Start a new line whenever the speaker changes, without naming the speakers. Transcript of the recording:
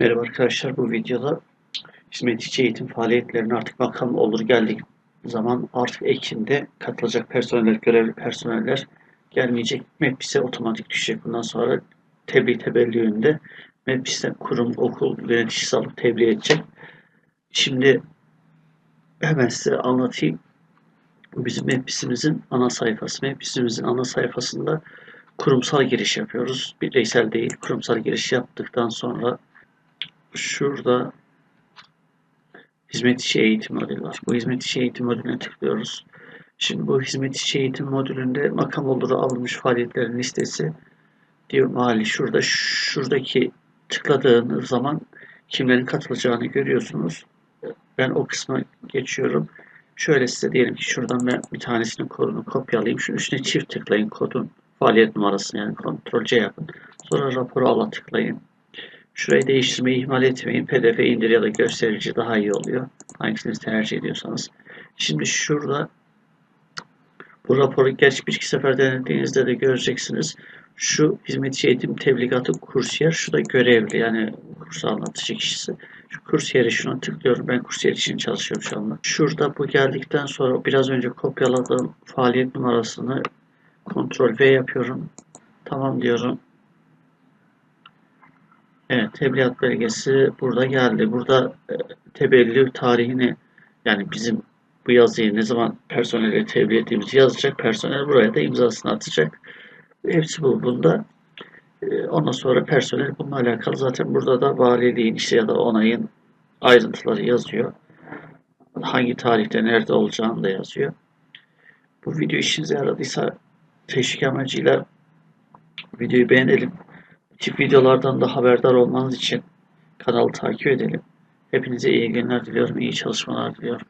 Merhaba arkadaşlar bu videoda hizmet içi eğitim faaliyetlerine artık makam olur geldik zaman artık Ekim'de katılacak personeller, görevli personeller gelmeyecek. MEPBİS'e otomatik düşecek. Bundan sonra tebliğ tebellüğünde MEPBİS'ten kurum, okul yöneticisi alıp tebliğ edecek. Şimdi hemen size anlatayım. Bu bizim MEPBİS'imizin ana sayfası. MEPBİS'imizin ana sayfasında kurumsal giriş yapıyoruz. Bireysel değil, kurumsal giriş yaptıktan sonra şurada hizmet içi eğitim modülü var. Bu hizmet içi eğitim modülüne tıklıyoruz. Şimdi bu hizmet içi eğitim modülünde makam oluru alınmış faaliyetlerin listesi diyor mali şurada şuradaki tıkladığınız zaman kimlerin katılacağını görüyorsunuz. Ben o kısma geçiyorum. Şöyle size diyelim ki şuradan ben bir tanesinin kodunu kopyalayayım. Şu üstüne çift tıklayın kodun faaliyet numarasını yani kontrol C yapın. Sonra raporu ala tıklayın. Şurayı değiştirmeyi ihmal etmeyin. PDF indir ya da gösterici daha iyi oluyor. Hangisini tercih ediyorsanız. Şimdi şurada bu raporu gerçi bir iki sefer denediğinizde de göreceksiniz. Şu hizmetçi eğitim tebligatı kursiyer. Şu da görevli yani kurs anlatıcı kişisi. Şu kursiyeri şuna tıklıyorum. Ben kursiyer için çalışıyorum şu anda. Şurada bu geldikten sonra biraz önce kopyaladığım faaliyet numarasını kontrol V yapıyorum. Tamam diyorum. Evet, tebligat belgesi burada geldi. Burada e, tarihini yani bizim bu yazıyı ne zaman personele tebliğ ettiğimizi yazacak. Personel buraya da imzasını atacak. Hepsi bu. Bunda e, ondan sonra personel bununla alakalı zaten burada da valiliğin işte ya da onayın ayrıntıları yazıyor. Hangi tarihte nerede olacağını da yazıyor. Bu video işinize yaradıysa teşvik amacıyla videoyu beğenelim. Tip videolardan da haberdar olmanız için kanalı takip edelim. Hepinize iyi günler diliyorum, iyi çalışmalar diliyorum.